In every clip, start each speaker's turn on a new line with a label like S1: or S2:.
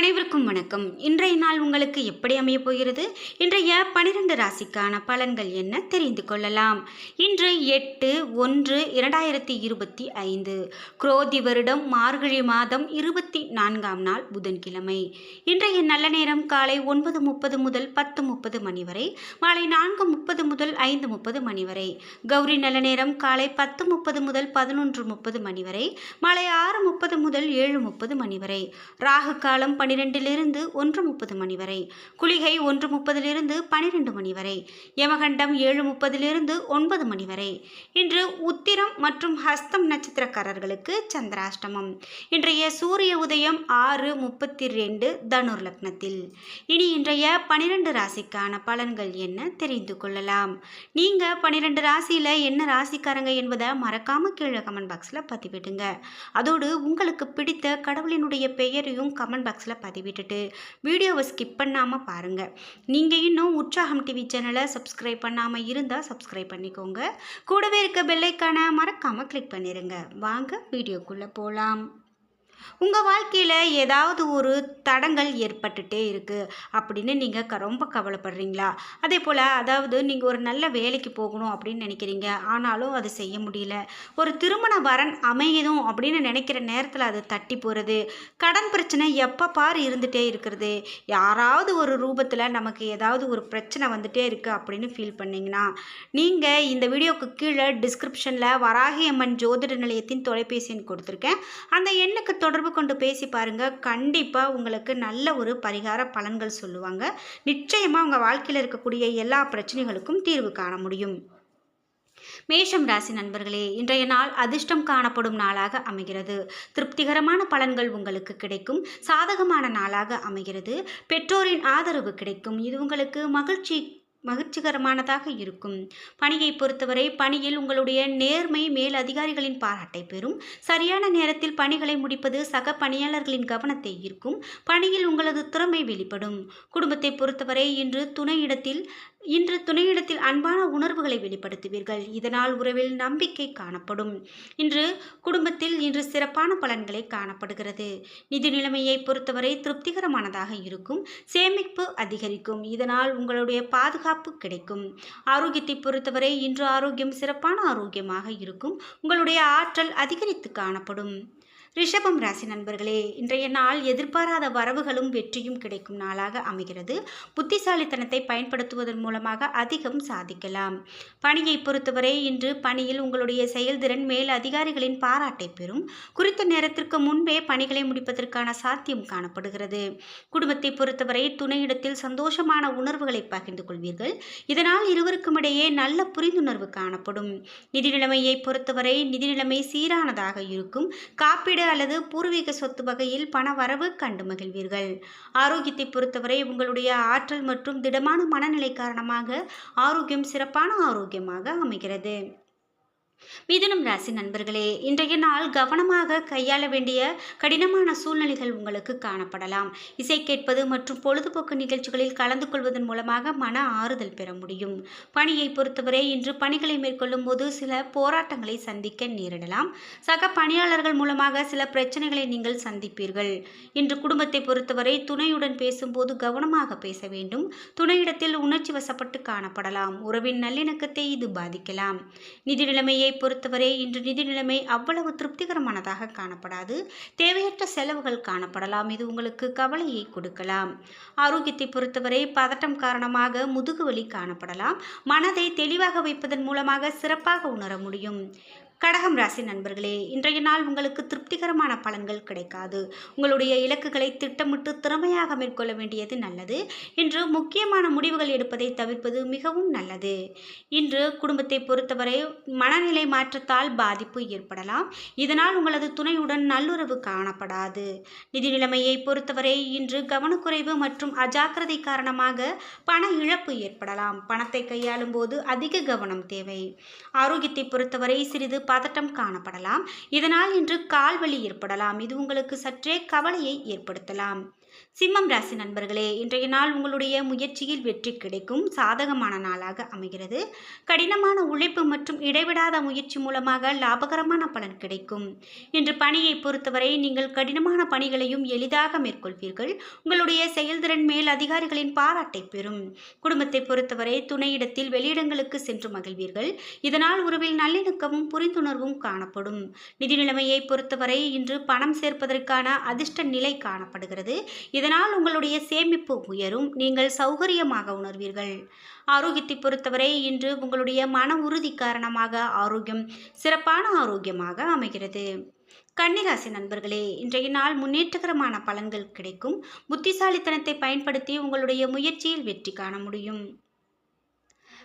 S1: அனைவருக்கும் வணக்கம். இன்றைய நாள் உங்களுக்கு எப்படி அமையப் போகிறது? இன்றைய பனிரெண்டு ராசிக்கான பலன்கள் என்ன? தெரிந்து கொள்ளலாம். இன்று எட்டு ஒன்று இரண்டாயிரத்தி இருபத்தி ஐந்து. குரோதி வருடம் மார்கழி மாதம் இருபத்தி நான்காம் நாள் புதன்கிழமை. இன்றைய நல்ல நேரம் காலை ஒன்பது முப்பது முதல் பத்து முப்பது மணி வரை மாலை நான்கு முப்பது முதல் ஐந்து முப்பது மணி வரை கௌரி நல்ல நேரம் காலை பத்து முப்பது முதல் பதினொன்று முப்பது மணி வரை மாலை ஆறு முப்பது முதல் ஏழு முப்பது மணி வரை. ராகு காலம் பன்னிரெண்டிலிருந்து ஒன்று முப்பது மணி வரை குளிகை ஒன்று முப்பதிலிருந்து பனிரெண்டு மணி வரை யமகண்டம் ஏழு முப்பதிலிருந்து ஒன்பது மணி வரை. இன்று உத்திரம் மற்றும் ஹஸ்தம் நட்சத்திரக்காரர்களுக்கு சந்திராஷ்டமம். இன்றைய சூரிய உதயம் ஆறு முப்பத்தி ரெண்டு தனுர் லக்னத்தில் இனி இன்றைய பனிரெண்டு ராசிக்கான பலன்கள் என்ன தெரிந்து கொள்ளலாம். நீங்கள் பன்னிரெண்டு ராசியில் என்ன ராசிக்காரங்க என்பதை மறக்காம கீழே கமெண்ட் பாக்ஸில் பதிவிடுங்க. அதோடு உங்களுக்கு பிடித்த கடவுளினுடைய பெயரையும் கமெண்ட் பாக்ஸில் பதிவிட்டுட்டு வீடியோவை ஸ்கிப் பண்ணாமல் பாருங்கள் நீங்கள் இன்னும் உற்சாகம் டிவி சேனலை சப்ஸ்கிரைப் பண்ணாமல் இருந்தால் சப்ஸ்கிரைப் பண்ணிக்கோங்க. கூடவே இருக்க பெல்லைக்கான மறக்காமல் கிளிக் பண்ணிடுங்க வாங்க வீடியோக்குள்ளே போகலாம் உங்கள் வாழ்க்கையில் ஏதாவது ஒரு தடங்கள் ஏற்பட்டுட்டே இருக்குது அப்படின்னு நீங்கள் க ரொம்ப கவலைப்படுறீங்களா? அதே போல் அதாவது நீங்கள் ஒரு நல்ல வேலைக்கு போகணும் அப்படின்னு நினைக்கிறீங்க. ஆனாலும் அது செய்ய முடியல. ஒரு திருமண வரன் அமையதும் அப்படின்னு நினைக்கிற நேரத்தில் அது தட்டி போகிறது கடன் பிரச்சனை எப்போ பார் இருந்துகிட்டே இருக்கிறது. யாராவது ஒரு ரூபத்தில் நமக்கு ஏதாவது ஒரு பிரச்சனை வந்துகிட்டே இருக்குது அப்படின்னு ஃபீல் பண்ணிங்கன்னா நீங்கள் இந்த வீடியோக்கு கீழே டிஸ்கிரிப்ஷனில் வராகி அம்மன் ஜோதிட நிலையத்தின் தொலைபேசி எண் கொடுத்துருக்கேன். அந்த எண்ணுக்கு தொடர்பு கொண்டு பேசி பாருங்கள் கண்டிப்பாக உங்களுக்கு நல்ல ஒரு பரிகார பலன்கள் சொல்லுவாங்க. நிச்சயமாக உங்கள் வாழ்க்கையில் இருக்கக்கூடிய எல்லா பிரச்சனைகளுக்கும் தீர்வு காண முடியும். மேஷம் ராசி நண்பர்களே இன்றைய நாள் அதிர்ஷ்டம் காணப்படும் நாளாக அமைகிறது. திருப்திகரமான பலன்கள் உங்களுக்கு கிடைக்கும். சாதகமான நாளாக அமைகிறது. பெற்றோரின் ஆதரவு கிடைக்கும். இது உங்களுக்கு மகிழ்ச்சி மகிழ்ச்சிகரமானதாக இருக்கும். பணியை பொறுத்தவரை பணியில் உங்களுடைய நேர்மை மேல் அதிகாரிகளின் பாராட்டை பெறும். சரியான நேரத்தில் பணிகளை முடிப்பது சக பணியாளர்களின் கவனத்தை ஈர்க்கும். பணியில் உங்களது திறமை வெளிப்படும். குடும்பத்தை பொறுத்தவரை இன்று துணையிடத்தில் இன்று துணையிடத்தில் அன்பான உணர்வுகளை வெளிப்படுத்துவீர்கள். இதனால் உறவில் நம்பிக்கை காணப்படும். இன்று குடும்பத்தில் இன்று சிறப்பான பலன்களை காணப்படுகிறது. நிதி நிலைமையை பொறுத்தவரை திருப்திகரமானதாக இருக்கும். சேமிப்பு அதிகரிக்கும். இதனால் உங்களுடைய பாதுகாப்பு கிடைக்கும். ஆரோக்கியத்தை பொறுத்தவரை இன்று ஆரோக்கியம் சிறப்பான ஆரோக்கியமாக இருக்கும். உங்களுடைய ஆற்றல் அதிகரித்து காணப்படும். ரிஷபம் ராசி நண்பர்களே இன்றைய நாள் எதிர்பாராத வரவுகளும் வெற்றியும் கிடைக்கும் நாளாக அமைகிறது. புத்திசாலித்தனத்தை பயன்படுத்துவதன் மூலமாக அதிகம் சாதிக்கலாம். பணியை பொறுத்தவரை இன்று பணியில் உங்களுடைய செயல்திறன் மேல் அதிகாரிகளின் பாராட்டை பெறும். குறித்த நேரத்திற்கு முன்பே பணிகளை முடிப்பதற்கான சாத்தியம் காணப்படுகிறது. குடும்பத்தை பொறுத்தவரை துணையிடத்தில் சந்தோஷமான உணர்வுகளை பகிர்ந்து கொள்வீர்கள். இதனால் இருவருக்கும் இடையே நல்ல புரிந்துணர்வு காணப்படும். நிதி நிலைமையை பொறுத்தவரை நிதி நிலைமை சீரானதாக இருக்கும். காப்பீடு வீடு அல்லது பூர்வீக சொத்து வகையில் பண வரவு கண்டு மகிழ்வீர்கள். ஆரோக்கியத்தை பொறுத்தவரை உங்களுடைய ஆற்றல் மற்றும் திடமான மனநிலை காரணமாக ஆரோக்கியம் சிறப்பான ஆரோக்கியமாக அமைகிறது. மிதுனம் ராசி நண்பர்களே இன்றைய நாள் கவனமாக கையாள வேண்டிய கடினமான சூழ்நிலைகள் உங்களுக்கு காணப்படலாம். இசை கேட்பது மற்றும் பொழுதுபோக்கு நிகழ்ச்சிகளில் கலந்து கொள்வதன் மூலமாக மன ஆறுதல் பெற முடியும். பணியை பொறுத்தவரை இன்று பணிகளை மேற்கொள்ளும் போது சில போராட்டங்களை சந்திக்க நேரிடலாம். சக பணியாளர்கள் மூலமாக சில பிரச்சனைகளை நீங்கள் சந்திப்பீர்கள். இன்று குடும்பத்தை பொறுத்தவரை துணையுடன் பேசும்போது கவனமாக பேச வேண்டும். துணையிடத்தில் உணர்ச்சி வசப்பட்டு காணப்படலாம். உறவின் நல்லிணக்கத்தை இது பாதிக்கலாம். நிதி நிலைமையை பொறுத்தவரை இன்று நிதி நிலைமை அவ்வளவு திருப்திகரமானதாக காணப்படாது. தேவையற்ற செலவுகள் காணப்படலாம். இது உங்களுக்கு கவலையை கொடுக்கலாம். ஆரோக்கியத்தை பொறுத்தவரை பதட்டம் காரணமாக முதுகுவலி காணப்படலாம். மனதை தெளிவாக வைப்பதன் மூலமாக சிறப்பாக உணர முடியும். கடகம் ராசி நண்பர்களே இன்றைய நாள் உங்களுக்கு திருப்திகரமான பலன்கள் கிடைக்காது. உங்களுடைய இலக்குகளை திட்டமிட்டு திறமையாக மேற்கொள்ள வேண்டியது நல்லது. இன்று முக்கியமான முடிவுகள் எடுப்பதை தவிர்ப்பது மிகவும் நல்லது. இன்று குடும்பத்தை பொறுத்தவரை மனநிலை மாற்றத்தால் பாதிப்பு ஏற்படலாம். இதனால் உங்களது துணையுடன் நல்லுறவு காணப்படாது. நிதி நிலைமையை பொறுத்தவரை இன்று கவனக்குறைவு மற்றும் அஜாக்கிரதை காரணமாக பண இழப்பு ஏற்படலாம். பணத்தை கையாளும் போது அதிக கவனம் தேவை. ஆரோக்கியத்தை பொறுத்தவரை சிறிது பதட்டம் காணப்படலாம். இதனால் இன்று கால்வலி ஏற்படலாம். இது உங்களுக்கு சற்றே கவலையை ஏற்படுத்தலாம். சிம்மம் ராசி நண்பர்களே இன்றைய நாள் உங்களுடைய முயற்சியில் வெற்றி கிடைக்கும். சாதகமான நாளாக அமைகிறது. கடினமான உழைப்பு மற்றும் இடைவிடாத முயற்சி மூலமாக லாபகரமான பலன் கிடைக்கும். இன்று பணியை பொறுத்தவரை நீங்கள் கடினமான பணிகளையும் எளிதாக மேற்கொள்வீர்கள். உங்களுடைய செயல்திறன் மேல் அதிகாரிகளின் பாராட்டை பெறும். குடும்பத்தை பொறுத்தவரை துணையிடத்தில் வெளியிடங்களுக்கு சென்று மகிழ்வீர்கள். இதனால் உறவில் நல்லிணக்கமும் புரிந்துணர்வும் காணப்படும். நிதி நிலைமையை பொறுத்தவரை இன்று பணம் சேர்ப்பதற்கான அதிர்ஷ்ட நிலை காணப்படுகிறது. இதனால் உங்களுடைய சேமிப்பு உயரும். நீங்கள் சௌகரியமாக உணர்வீர்கள். ஆரோக்கியத்தை பொறுத்தவரை இன்று உங்களுடைய மன உறுதி காரணமாக ஆரோக்கியம் சிறப்பான ஆரோக்கியமாக அமைகிறது. கன்னிராசி நண்பர்களே இன்றைய நாள் முன்னேற்றகரமான பலன்கள் கிடைக்கும். புத்திசாலித்தனத்தை பயன்படுத்தி உங்களுடைய முயற்சியில் வெற்றி காண முடியும்.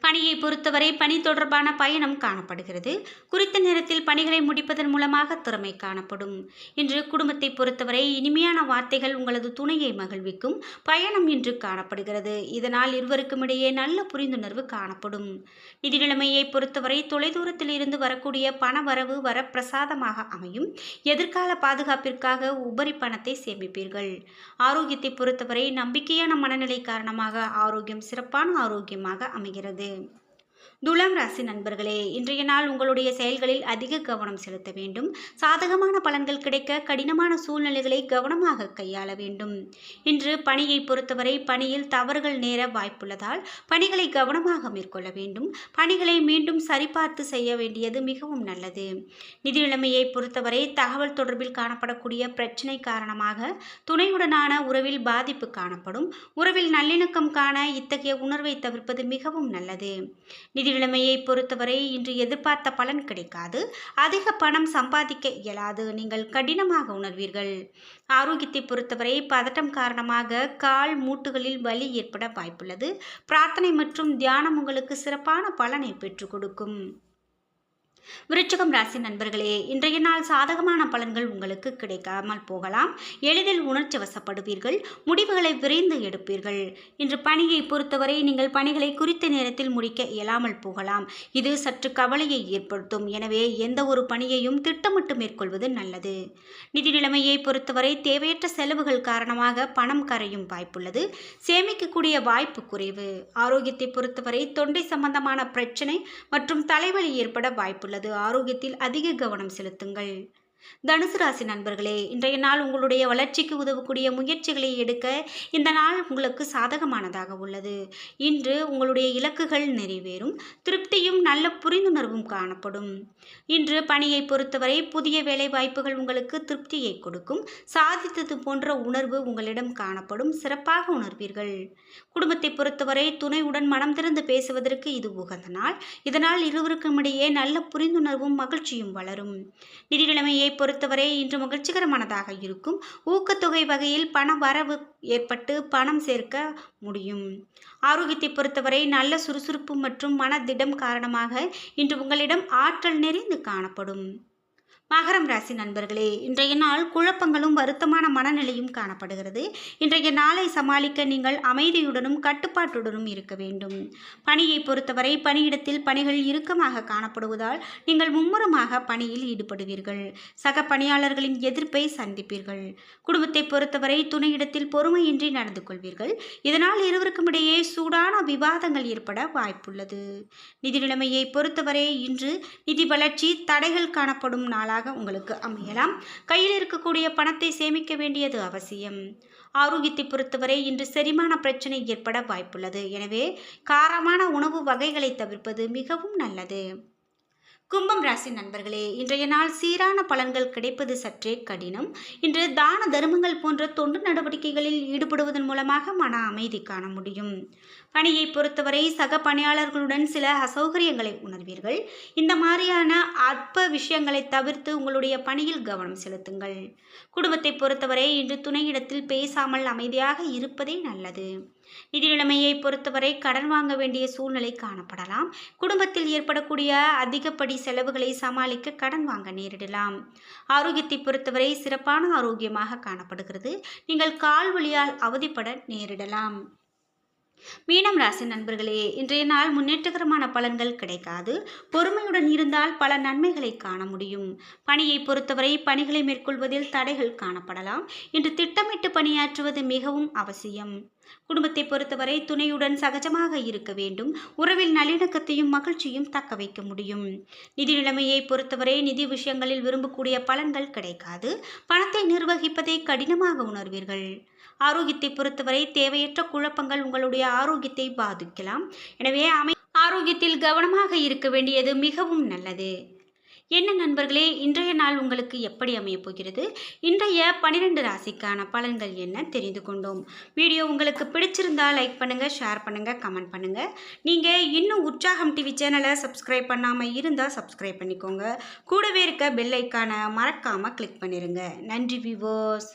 S1: பணியை பொறுத்தவரை பணி தொடர்பான பயணம் காணப்படுகிறது. குறித்த நேரத்தில் பணிகளை முடிப்பதன் மூலமாக திறமை காணப்படும். இன்று குடும்பத்தை பொறுத்தவரை இனிமையான வார்த்தைகள் உங்களது துணையை மகிழ்விக்கும் பயணம் இன்று காணப்படுகிறது. இதனால் இருவருக்கும் இடையே நல்ல புரிந்துணர்வு காணப்படும். நிதிநிலைமையை பொறுத்தவரை தொலைதூரத்தில் இருந்து வரக்கூடிய பண வரவு வரப்பிரசாதமாக அமையும். எதிர்கால பாதுகாப்பிற்காக உபரி பணத்தை சேமிப்பீர்கள். ஆரோக்கியத்தை பொறுத்தவரை நம்பிக்கையான மனநிலை காரணமாக ஆரோக்கியம் சிறப்பான ஆரோக்கியமாக அமைகிறது. 定 துலாம் ராசி நண்பர்களே இன்றைய நாள் உங்களுடைய செயல்களில் அதிக கவனம் செலுத்த வேண்டும். சாதகமான பலன்கள் கிடைக்க கடினமான சூழ்நிலைகளை கவனமாக கையாள வேண்டும். இன்று பணியை பொறுத்தவரை பணியில் தவறுகள் நேர வாய்ப்புள்ளதால் பணிகளை கவனமாக மேற்கொள்ள வேண்டும். பணிகளை மீண்டும் சரிபார்த்து செய்ய வேண்டியது மிகவும் நல்லது. நிதி நிலைமையை பொறுத்தவரை தகவல் தொடர்பில் காணப்படக்கூடிய பிரச்சனை காரணமாக துணையுடனான உறவில் பாதிப்பு காணப்படும். உறவில் நல்லிணக்கம் காண இத்தகைய உணர்வை தவிர்ப்பது மிகவும் நல்லது. நிதி நிலைமையை பொறுத்தவரை இன்று எதிர்பார்த்த பலன் கிடைக்காது. அதிக பணம் சம்பாதிக்க இயலாது. நீங்கள் கடினமாக உணர்வீர்கள். ஆரோக்கியத்தை பொறுத்தவரை பதட்டம் காரணமாக கால் மூட்டுகளில் வலி ஏற்பட வாய்ப்புள்ளது. பிரார்த்தனை மற்றும் தியானம் உங்களுக்கு சிறப்பான பலனை பெற்றுக் கொடுக்கும். விருச்சகம் ராசி நண்பர்களே இன்றைய நாள் சாதகமான பலன்கள் உங்களுக்கு கிடைக்காமல் போகலாம். எளிதில் உணர்ச்சி வசப்படுவீர்கள் முடிவுகளை விரைந்து எடுப்பீர்கள். இன்று பணியை பொறுத்தவரை நீங்கள் பணிகளை குறித்த நேரத்தில் முடிக்க இயலாமல் போகலாம். இது சற்று கவலையை ஏற்படுத்தும். எனவே எந்த ஒரு பணியையும் திட்டமிட்டு மேற்கொள்வது நல்லது. நிதி நிலைமையை பொறுத்தவரை தேவையற்ற செலவுகள் காரணமாக பணம் கரையும் வாய்ப்புள்ளது. சேமிக்கக்கூடிய வாய்ப்பு குறைவு. ஆரோக்கியத்தை பொறுத்தவரை தொண்டை சம்பந்தமான பிரச்சனை மற்றும் தலைவலி ஏற்பட வாய்ப்புள்ளது. ஆரோக்கியத்தில் அதிக கவனம் செலுத்துங்கள். தனுசு ராசி நண்பர்களே இன்றைய நாள் உங்களுடைய வளர்ச்சிக்கு உதவக்கூடிய முயற்சிகளை எடுக்க இந்த நாள் உங்களுக்கு சாதகமானதாக உள்ளது. இன்று உங்களுடைய இலக்குகள் நிறைவேறும் திருப்தியும் நல்ல புரிந்துணர்வும் காணப்படும். இன்று பணியை பொறுத்தவரை புதிய வேலை வாய்ப்புகள் உங்களுக்கு திருப்தியை கொடுக்கும். சாதித்தது போன்ற உணர்வு உங்களிடம் காணப்படும் சிறப்பாக உணர்வீர்கள். குடும்பத்தை பொறுத்தவரை துணையுடன் மனம் திறந்து பேசுவதற்கு இது உகந்த நாள். இதனால் இருவருக்கும் இடையே நல்ல புரிந்துணர்வும் மகிழ்ச்சியும் வளரும். நிதிநிலைமையை பொறுத்தவரை இன்று மகிழ்ச்சிகரமானதாக இருக்கும். ஊக்கத்தொகை வகையில் பண வரவு ஏற்பட்டு பணம் சேர்க்க முடியும். ஆரோக்கியத்தை பொறுத்தவரை நல்ல சுறுசுறுப்பு மற்றும் மனதிடம் காரணமாக இன்று உங்களிடம் ஆற்றல் நிறைந்து காணப்படும். மகரம் ராசி நண்பர்களே இன்றைய நாள் குழப்பங்களும் வருத்தமான மனநிலையும் காணப்படுகிறது. இன்றைய நாளை சமாளிக்க நீங்கள் அமைதியுடனும் கட்டுப்பாட்டுடனும் இருக்க வேண்டும். பணியை பொறுத்தவரை பணியிடத்தில் பணிகள் இறுக்கமாக காணப்படுவதால் நீங்கள் மும்முரமாக பணியில் ஈடுபடுவீர்கள். சக பணியாளர்களின் எதிர்ப்பை சந்திப்பீர்கள். குடும்பத்தை பொறுத்தவரை துணையிடத்தில் பொறுமையின்றி நடந்து கொள்வீர்கள். இதனால் இருவருக்கும் இடையே சூடான விவாதங்கள் ஏற்பட வாய்ப்புள்ளது. நிதி நிலைமையை பொறுத்தவரை இன்று நிதி வளர்ச்சி தடைகள் காணப்படும் நாளாக நாளாக உங்களுக்கு அமையலாம். கையில் இருக்கக்கூடிய பணத்தை சேமிக்க வேண்டியது அவசியம். ஆரோக்கியத்தை பொறுத்தவரை இன்று செரிமான பிரச்சனை ஏற்பட வாய்ப்புள்ளது. எனவே காரமான உணவு வகைகளை தவிர்ப்பது மிகவும் நல்லது. கும்பம் ராசி நண்பர்களே இன்றைய நாள் சீரான பலன்கள் கிடைப்பது சற்றே கடினம். இன்று தான தர்மங்கள் போன்ற தொண்டு நடவடிக்கைகளில் ஈடுபடுவதன் மூலமாக மன அமைதி காண முடியும். பணியை பொறுத்தவரை சக பணியாளர்களுடன் சில அசௌகரியங்களை உணர்வீர்கள். இந்த மாதிரியான அற்ப விஷயங்களை தவிர்த்து உங்களுடைய பணியில் கவனம் செலுத்துங்கள். குடும்பத்தை பொறுத்தவரை இன்று துணையிடத்தில் பேசாமல் அமைதியாக இருப்பதே நல்லது. நிதி நிலைமையை பொறுத்தவரை கடன் வாங்க வேண்டிய சூழ்நிலை காணப்படலாம். குடும்பத்தில் ஏற்படக்கூடிய அதிகப்படி செலவுகளை சமாளிக்க கடன் வாங்க நேரிடலாம். ஆரோக்கியத்தை பொறுத்தவரை சிறப்பான ஆரோக்கியமாக காணப்படுகிறது. நீங்கள் கால் வழியால் அவதிப்பட நேரிடலாம். மீனம் ராசி நண்பர்களே இன்றைய நாள் முன்னேற்றகரமான பலன்கள் கிடைக்காது. பொறுமையுடன் இருந்தால் பல நன்மைகளை காண முடியும். பணியை பொறுத்தவரை பணிகளை மேற்கொள்வதில் தடைகள் காணப்படலாம். இன்று திட்டமிட்டு பணியாற்றுவது மிகவும் அவசியம். குடும்பத்தை பொறுத்தவரை துணையுடன் சகஜமாக இருக்க வேண்டும். உறவில் நல்லிணக்கத்தையும் மகிழ்ச்சியும் தக்க வைக்க முடியும். நிதி நிலைமையை பொறுத்தவரை நிதி விஷயங்களில் விரும்பக்கூடிய பலன்கள் கிடைக்காது. பணத்தை நிர்வகிப்பதை கடினமாக உணர்வீர்கள். ஆரோக்கியத்தை பொறுத்தவரை தேவையற்ற குழப்பங்கள் உங்களுடைய ஆரோக்கியத்தை பாதிக்கலாம். எனவே அமை ஆரோக்கியத்தில் கவனமாக இருக்க வேண்டியது மிகவும் நல்லது. என்ன நண்பர்களே இன்றைய நாள் உங்களுக்கு எப்படி அமையப் போகிறது? இன்றைய பனிரெண்டு ராசிக்கான பலன்கள் என்ன தெரிந்து கொண்டோம். வீடியோ உங்களுக்கு பிடிச்சிருந்தால் லைக் பண்ணுங்கள் ஷேர் பண்ணுங்கள் கமெண்ட் பண்ணுங்கள் நீங்கள் இன்னும் உற்சாகம் டிவி சேனலை சப்ஸ்கிரைப் பண்ணாமல் இருந்தால் சப்ஸ்கிரைப் பண்ணிக்கோங்க. கூடவே இருக்க பெல் ஐக்கானை மறக்காமல் கிளிக் பண்ணிடுங்க நன்றி விவோஸ்.